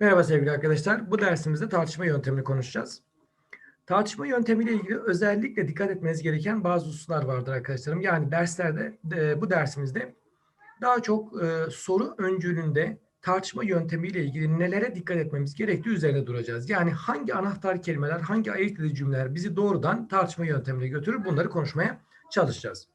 Merhaba sevgili arkadaşlar. Bu dersimizde tartışma yöntemini konuşacağız. Tartışma yöntemiyle ilgili özellikle dikkat etmeniz gereken bazı hususlar vardır arkadaşlarım. Yani derslerde e, bu dersimizde daha çok e, soru öncülünde tartışma yöntemiyle ilgili nelere dikkat etmemiz gerektiği üzerine duracağız. Yani hangi anahtar kelimeler, hangi ayırt edici cümleler bizi doğrudan tartışma yöntemine götürür bunları konuşmaya çalışacağız.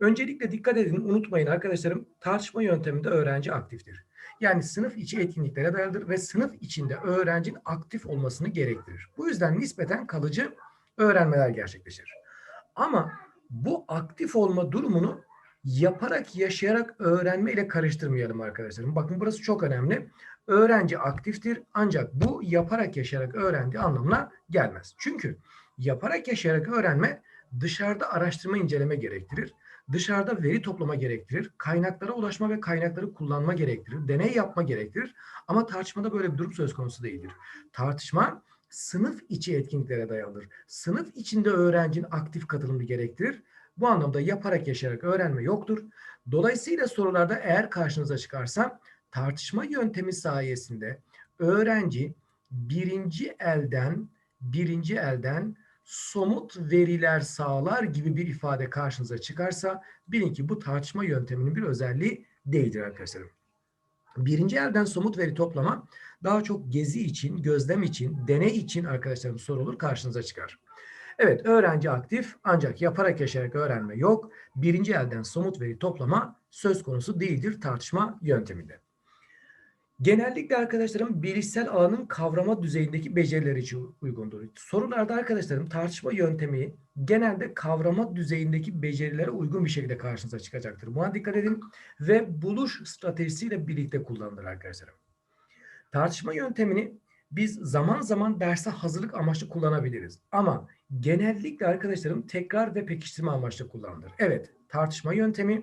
Öncelikle dikkat edin, unutmayın arkadaşlarım tartışma yönteminde öğrenci aktiftir. Yani sınıf içi etkinliklere dayalıdır ve sınıf içinde öğrencinin aktif olmasını gerektirir. Bu yüzden nispeten kalıcı öğrenmeler gerçekleşir. Ama bu aktif olma durumunu yaparak, yaşayarak öğrenme ile karıştırmayalım arkadaşlarım. Bakın burası çok önemli. Öğrenci aktiftir ancak bu yaparak, yaşayarak öğrendiği anlamına gelmez. Çünkü yaparak, yaşayarak öğrenme dışarıda araştırma, inceleme gerektirir dışarıda veri toplama gerektirir, kaynaklara ulaşma ve kaynakları kullanma gerektirir, deney yapma gerektirir. Ama tartışmada böyle bir durum söz konusu değildir. Tartışma sınıf içi etkinliklere dayanır. Sınıf içinde öğrencinin aktif katılımı gerektirir. Bu anlamda yaparak yaşayarak öğrenme yoktur. Dolayısıyla sorularda eğer karşınıza çıkarsa tartışma yöntemi sayesinde öğrenci birinci elden birinci elden somut veriler sağlar gibi bir ifade karşınıza çıkarsa bilin ki bu tartışma yönteminin bir özelliği değildir arkadaşlarım. Birinci elden somut veri toplama daha çok gezi için, gözlem için, deney için arkadaşlarım sorulur karşınıza çıkar. Evet öğrenci aktif ancak yaparak yaşayarak öğrenme yok. Birinci elden somut veri toplama söz konusu değildir tartışma yönteminde. Genellikle arkadaşlarım bilişsel alanın kavrama düzeyindeki beceriler için uygundur. Sorularda arkadaşlarım tartışma yöntemi genelde kavrama düzeyindeki becerilere uygun bir şekilde karşınıza çıkacaktır. Buna dikkat edin ve buluş stratejisiyle birlikte kullanılır arkadaşlarım. Tartışma yöntemini biz zaman zaman derse hazırlık amaçlı kullanabiliriz. Ama genellikle arkadaşlarım tekrar ve pekiştirme amaçlı kullanılır. Evet, tartışma yöntemi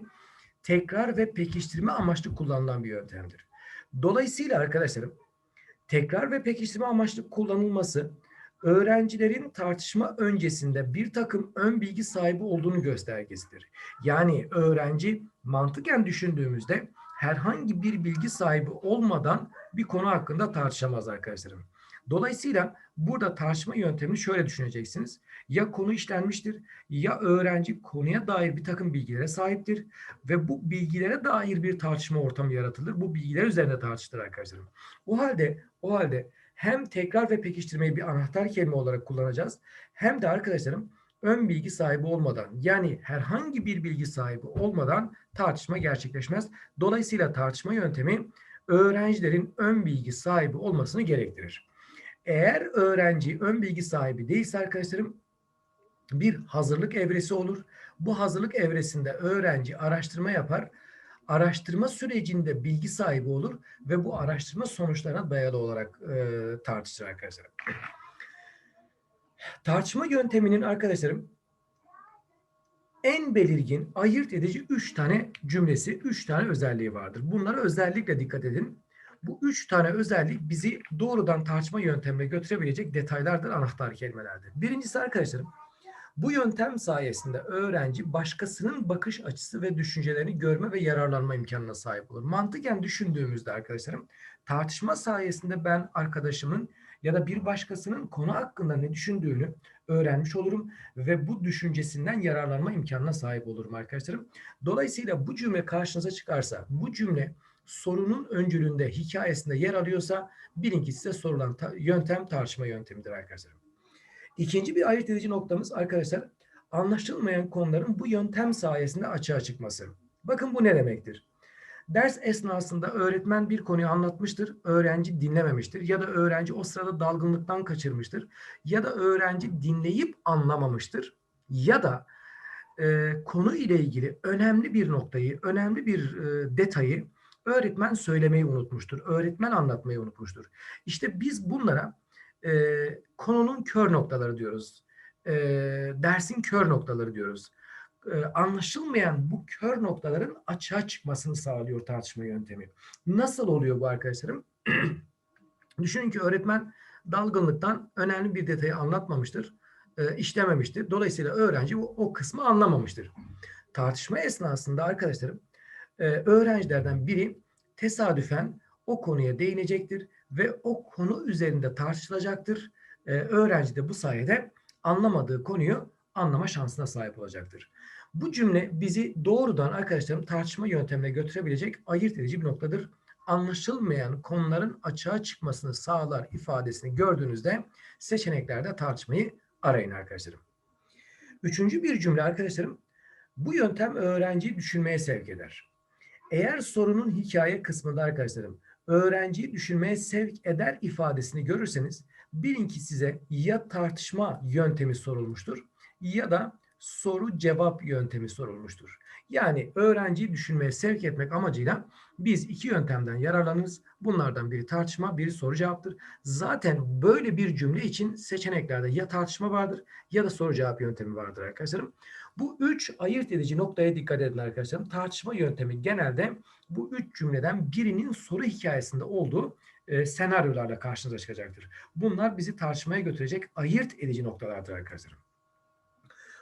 tekrar ve pekiştirme amaçlı kullanılan bir yöntemdir. Dolayısıyla arkadaşlarım tekrar ve pekiştirme amaçlı kullanılması öğrencilerin tartışma öncesinde bir takım ön bilgi sahibi olduğunu göstergesidir. Yani öğrenci mantıken düşündüğümüzde herhangi bir bilgi sahibi olmadan bir konu hakkında tartışamaz arkadaşlarım. Dolayısıyla burada tartışma yöntemini şöyle düşüneceksiniz. Ya konu işlenmiştir ya öğrenci konuya dair bir takım bilgilere sahiptir ve bu bilgilere dair bir tartışma ortamı yaratılır. Bu bilgiler üzerine tartışılır arkadaşlarım. O halde o halde hem tekrar ve pekiştirmeyi bir anahtar kelime olarak kullanacağız hem de arkadaşlarım ön bilgi sahibi olmadan yani herhangi bir bilgi sahibi olmadan tartışma gerçekleşmez. Dolayısıyla tartışma yöntemi öğrencilerin ön bilgi sahibi olmasını gerektirir. Eğer öğrenci ön bilgi sahibi değilse arkadaşlarım bir hazırlık evresi olur. Bu hazırlık evresinde öğrenci araştırma yapar. Araştırma sürecinde bilgi sahibi olur ve bu araştırma sonuçlarına dayalı olarak e, tartışır arkadaşlar. Tartışma yönteminin arkadaşlarım en belirgin, ayırt edici üç tane cümlesi, üç tane özelliği vardır. Bunlara özellikle dikkat edin. Bu üç tane özellik bizi doğrudan tartışma yöntemine götürebilecek detaylardır, anahtar kelimelerdir. Birincisi arkadaşlarım, bu yöntem sayesinde öğrenci başkasının bakış açısı ve düşüncelerini görme ve yararlanma imkanına sahip olur. Mantıken düşündüğümüzde arkadaşlarım, tartışma sayesinde ben arkadaşımın ya da bir başkasının konu hakkında ne düşündüğünü öğrenmiş olurum ve bu düşüncesinden yararlanma imkanına sahip olurum arkadaşlarım. Dolayısıyla bu cümle karşınıza çıkarsa, bu cümle sorunun öncülünde, hikayesinde yer alıyorsa bilin ki size sorulan ta yöntem tartışma yöntemidir arkadaşlar. İkinci bir ayırt edici noktamız arkadaşlar anlaşılmayan konuların bu yöntem sayesinde açığa çıkması. Bakın bu ne demektir? Ders esnasında öğretmen bir konuyu anlatmıştır, öğrenci dinlememiştir ya da öğrenci o sırada dalgınlıktan kaçırmıştır ya da öğrenci dinleyip anlamamıştır ya da e, konu ile ilgili önemli bir noktayı, önemli bir e, detayı öğretmen söylemeyi unutmuştur. Öğretmen anlatmayı unutmuştur. İşte biz bunlara e, konunun kör noktaları diyoruz. E, dersin kör noktaları diyoruz. E, anlaşılmayan bu kör noktaların açığa çıkmasını sağlıyor tartışma yöntemi. Nasıl oluyor bu arkadaşlarım? Düşünün ki öğretmen dalgınlıktan önemli bir detayı anlatmamıştır, e, işlememiştir. Dolayısıyla öğrenci o, o kısmı anlamamıştır. Tartışma esnasında arkadaşlarım e, öğrencilerden biri tesadüfen o konuya değinecektir ve o konu üzerinde tartışılacaktır. Ee, öğrenci de bu sayede anlamadığı konuyu anlama şansına sahip olacaktır. Bu cümle bizi doğrudan arkadaşlarım tartışma yöntemine götürebilecek ayırt edici bir noktadır. Anlaşılmayan konuların açığa çıkmasını sağlar ifadesini gördüğünüzde seçeneklerde tartışmayı arayın arkadaşlarım. Üçüncü bir cümle arkadaşlarım, bu yöntem öğrenciyi düşünmeye sevk eder. Eğer sorunun hikaye kısmında arkadaşlarım, öğrenciyi düşünmeye sevk eder ifadesini görürseniz, bilin ki size ya tartışma yöntemi sorulmuştur ya da soru cevap yöntemi sorulmuştur. Yani öğrenciyi düşünmeye sevk etmek amacıyla biz iki yöntemden yararlanırız. Bunlardan biri tartışma, biri soru cevaptır. Zaten böyle bir cümle için seçeneklerde ya tartışma vardır ya da soru cevap yöntemi vardır arkadaşlarım. Bu üç ayırt edici noktaya dikkat edin arkadaşlarım. Tartışma yöntemi genelde bu üç cümleden birinin soru hikayesinde olduğu e, senaryolarla karşınıza çıkacaktır. Bunlar bizi tartışmaya götürecek ayırt edici noktalardır arkadaşlarım.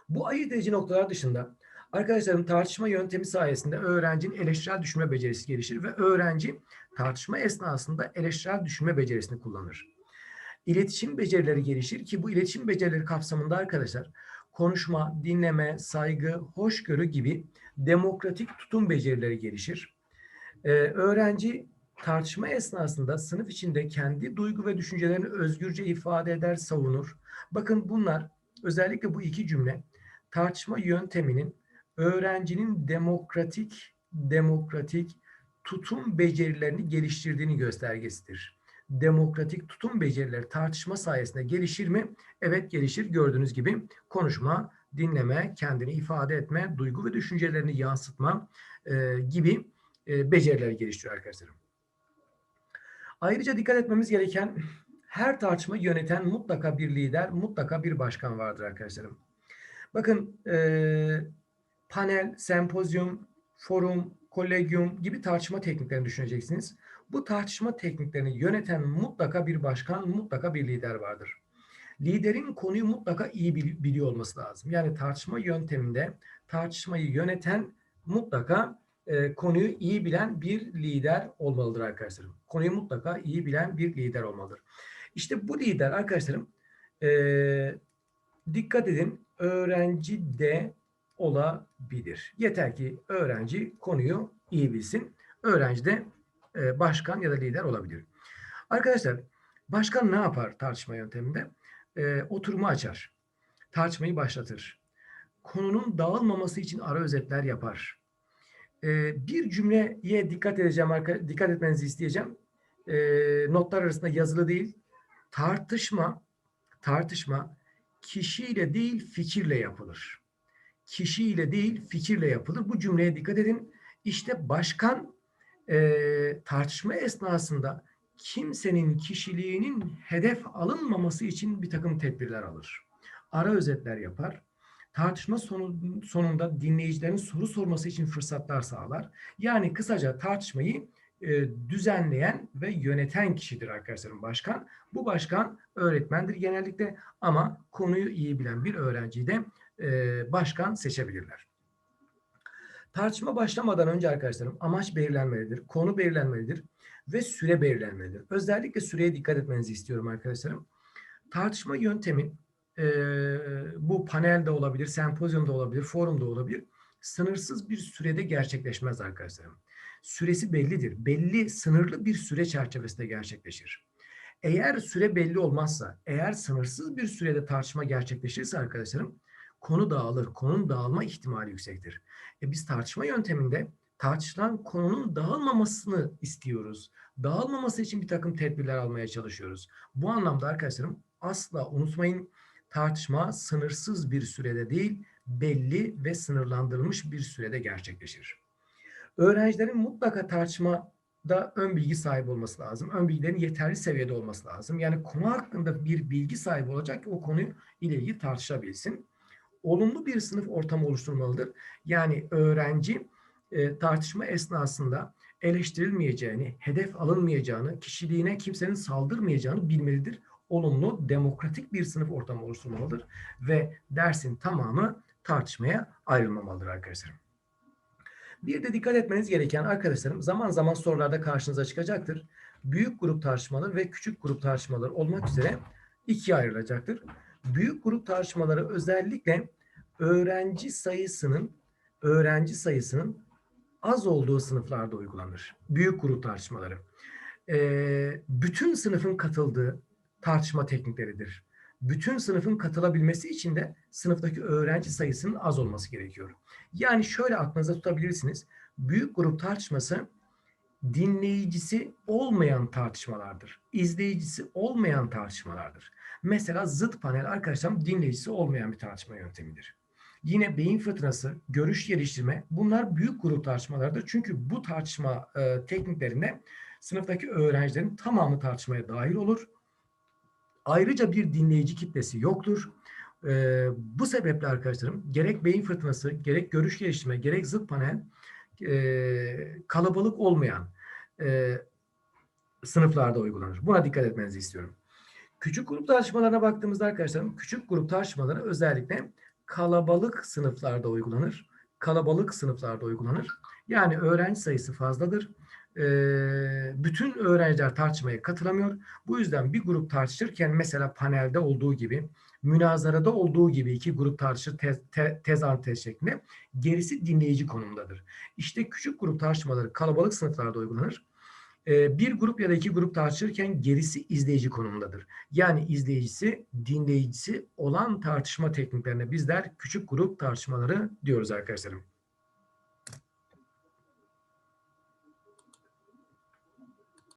Bu ayırt edici noktalar dışında arkadaşlarım tartışma yöntemi sayesinde öğrencinin eleştirel düşünme becerisi gelişir ve öğrenci tartışma esnasında eleştirel düşünme becerisini kullanır. İletişim becerileri gelişir ki bu iletişim becerileri kapsamında arkadaşlar konuşma, dinleme, saygı, hoşgörü gibi demokratik tutum becerileri gelişir. Ee, öğrenci tartışma esnasında sınıf içinde kendi duygu ve düşüncelerini özgürce ifade eder, savunur. Bakın bunlar özellikle bu iki cümle tartışma yönteminin öğrencinin demokratik demokratik tutum becerilerini geliştirdiğini göstergesidir. Demokratik tutum becerileri tartışma sayesinde gelişir mi? Evet gelişir. Gördüğünüz gibi konuşma, dinleme, kendini ifade etme, duygu ve düşüncelerini yansıtma e, gibi e, beceriler geliştiriyor arkadaşlarım. Ayrıca dikkat etmemiz gereken her tartışma yöneten mutlaka bir lider, mutlaka bir başkan vardır arkadaşlarım. Bakın e, panel, sempozyum, forum, kolegium gibi tartışma tekniklerini düşüneceksiniz. Bu tartışma tekniklerini yöneten mutlaka bir başkan, mutlaka bir lider vardır. Liderin konuyu mutlaka iyi biliyor olması lazım. Yani tartışma yönteminde tartışmayı yöneten mutlaka e, konuyu iyi bilen bir lider olmalıdır arkadaşlarım. Konuyu mutlaka iyi bilen bir lider olmalıdır. İşte bu lider arkadaşlarım e, dikkat edin öğrenci de olabilir. Yeter ki öğrenci konuyu iyi bilsin. Öğrenci de e, başkan ya da lider olabilir. Arkadaşlar başkan ne yapar tartışma yönteminde? E, oturumu açar. Tartışmayı başlatır. Konunun dağılmaması için ara özetler yapar. E, bir cümleye dikkat edeceğim, dikkat etmenizi isteyeceğim. E, notlar arasında yazılı değil. Tartışma, tartışma kişiyle değil fikirle yapılır. Kişiyle değil fikirle yapılır. Bu cümleye dikkat edin. İşte başkan e, tartışma esnasında kimsenin kişiliğinin hedef alınmaması için bir takım tedbirler alır. Ara özetler yapar. Tartışma sonu, sonunda dinleyicilerin soru sorması için fırsatlar sağlar. Yani kısaca tartışmayı e, düzenleyen ve yöneten kişidir arkadaşlarım başkan. Bu başkan öğretmendir genellikle ama konuyu iyi bilen bir öğrenciyi de e, başkan seçebilirler. Tartışma başlamadan önce arkadaşlarım amaç belirlenmelidir, konu belirlenmelidir ve süre belirlenmelidir. Özellikle süreye dikkat etmenizi istiyorum arkadaşlarım. Tartışma yöntemi e, bu panelde olabilir, sempozyumda olabilir, forumda olabilir. Sınırsız bir sürede gerçekleşmez arkadaşlarım süresi bellidir. Belli, sınırlı bir süre çerçevesinde gerçekleşir. Eğer süre belli olmazsa, eğer sınırsız bir sürede tartışma gerçekleşirse arkadaşlarım, konu dağılır. Konunun dağılma ihtimali yüksektir. E biz tartışma yönteminde tartışılan konunun dağılmamasını istiyoruz. Dağılmaması için bir takım tedbirler almaya çalışıyoruz. Bu anlamda arkadaşlarım asla unutmayın tartışma sınırsız bir sürede değil, belli ve sınırlandırılmış bir sürede gerçekleşir. Öğrencilerin mutlaka tartışmada ön bilgi sahibi olması lazım. Ön bilgilerin yeterli seviyede olması lazım. Yani konu hakkında bir bilgi sahibi olacak ki o konuyu ile ilgili tartışabilsin. Olumlu bir sınıf ortamı oluşturmalıdır. Yani öğrenci e, tartışma esnasında eleştirilmeyeceğini, hedef alınmayacağını, kişiliğine kimsenin saldırmayacağını bilmelidir. Olumlu, demokratik bir sınıf ortamı oluşturmalıdır ve dersin tamamı tartışmaya ayrılmamalıdır arkadaşlarım. Bir de dikkat etmeniz gereken arkadaşlarım zaman zaman sorularda karşınıza çıkacaktır. Büyük grup tartışmaları ve küçük grup tartışmaları olmak üzere ikiye ayrılacaktır. Büyük grup tartışmaları özellikle öğrenci sayısının öğrenci sayısının az olduğu sınıflarda uygulanır. Büyük grup tartışmaları. Ee, bütün sınıfın katıldığı tartışma teknikleridir. Bütün sınıfın katılabilmesi için de sınıftaki öğrenci sayısının az olması gerekiyor. Yani şöyle aklınıza tutabilirsiniz. Büyük grup tartışması dinleyicisi olmayan tartışmalardır. İzleyicisi olmayan tartışmalardır. Mesela zıt panel arkadaşlar dinleyicisi olmayan bir tartışma yöntemidir. Yine beyin fırtınası, görüş geliştirme bunlar büyük grup tartışmalardır. Çünkü bu tartışma e, tekniklerinde sınıftaki öğrencilerin tamamı tartışmaya dahil olur. Ayrıca bir dinleyici kitlesi yoktur. E, bu sebeple arkadaşlarım gerek beyin fırtınası, gerek görüş geliştirme, gerek zıt panel e, kalabalık olmayan e, sınıflarda uygulanır. Buna dikkat etmenizi istiyorum. Küçük grup tartışmalarına baktığımızda arkadaşlarım küçük grup tartışmaları özellikle kalabalık sınıflarda uygulanır. Kalabalık sınıflarda uygulanır. Yani öğrenci sayısı fazladır. Ee, bütün öğrenciler tartışmaya katılamıyor. Bu yüzden bir grup tartışırken mesela panelde olduğu gibi, münazarada olduğu gibi iki grup tartışır tez, te, tez antitez şeklinde gerisi dinleyici konumundadır. İşte küçük grup tartışmaları kalabalık sınıflarda uygulanır. Ee, bir grup ya da iki grup tartışırken gerisi izleyici konumundadır. Yani izleyicisi, dinleyicisi olan tartışma tekniklerine bizler küçük grup tartışmaları diyoruz arkadaşlarım.